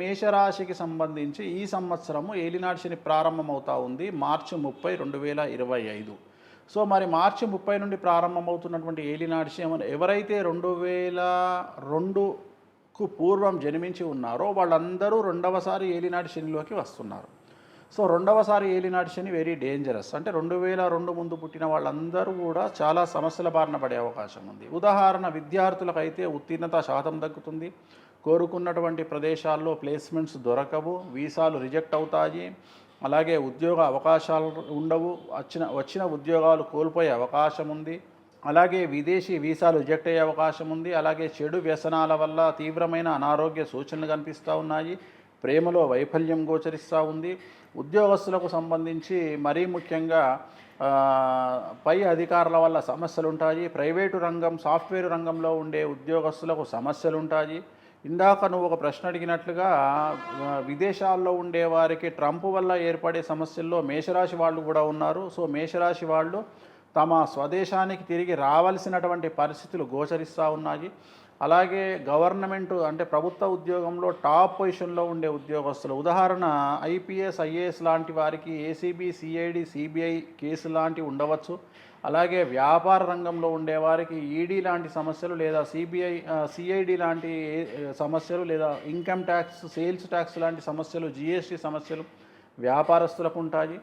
మేషరాశికి సంబంధించి ఈ సంవత్సరము ఏలినాటి శని ప్రారంభమవుతా ఉంది. మార్చి ముప్పై రెండు వేల ఇరవై ఐదు. సో మరి మార్చి ముప్పై నుండి ప్రారంభమవుతున్నటువంటి ఏలినాటి శని ఎవరైతే రెండు వేల రెండుకు పూర్వం జన్మించి ఉన్నారో వాళ్ళందరూ రెండవసారి ఏలినాటి శనిలోకి వస్తున్నారు. సో రెండవసారి ఏలినాటి శని వెరీ డేంజరస్ అంటే రెండు వేల రెండు ముందు పుట్టిన వాళ్ళందరూ కూడా చాలా సమస్యల బారిన పడే అవకాశం ఉంది. ఉదాహరణ విద్యార్థులకైతే ఉత్తీర్ణత శాతం తగ్గుతుంది. కోరుకున్నటువంటి ప్రదేశాల్లో ప్లేస్మెంట్స్ దొరకవు. వీసాలు రిజెక్ట్ అవుతాయి. అలాగే ఉద్యోగ అవకాశాలు ఉండవు. వచ్చిన వచ్చిన ఉద్యోగాలు కోల్పోయే అవకాశం ఉంది. అలాగే విదేశీ వీసాలు రిజెక్ట్ అయ్యే అవకాశం ఉంది. అలాగే చెడు వ్యసనాల వల్ల తీవ్రమైన అనారోగ్య సూచనలు కనిపిస్తూ ఉన్నాయి. ప్రేమలో వైఫల్యం గోచరిస్తూ ఉంది. ఉద్యోగస్తులకు సంబంధించి మరీ ముఖ్యంగా పై అధికారుల వల్ల సమస్యలు ఉంటాయి ప్రైవేటు రంగం సాఫ్ట్వేర్ రంగంలో ఉండే ఉద్యోగస్తులకు సమస్యలు ఉంటాయి ఇందాక నువ్వు ఒక ప్రశ్న అడిగినట్లుగా విదేశాల్లో ఉండే వారికి ట్రంప్ వల్ల ఏర్పడే సమస్యల్లో మేషరాశి వాళ్ళు కూడా ఉన్నారు. సో మేషరాశి వాళ్ళు తమ స్వదేశానికి తిరిగి రావాల్సినటువంటి పరిస్థితులు గోచరిస్తూ ఉన్నాయి. అలాగే గవర్నమెంట్ అంటే ప్రభుత్వ ఉద్యోగంలో టాప్ పొజిషన్లో ఉండే ఉద్యోగస్తులు. ఉదాహరణ ఐపీఎస్ ఐఏఎస్ లాంటి వారికి ఏసీబీ సిఐడి సిబిఐ కేసు లాంటివి ఉండవచ్చు. అలాగే వ్యాపార రంగంలో ఉండేవారికి ఈడీ లాంటి సమస్యలు లేదా సిబిఐ సిఐడి లాంటి సమస్యలు లేదా ఇన్కమ్ ట్యాక్స్ సేల్స్ ట్యాక్స్ లాంటి సమస్యలు జిఎస్టీ సమస్యలు వ్యాపారస్తులకు ఉంటాయి.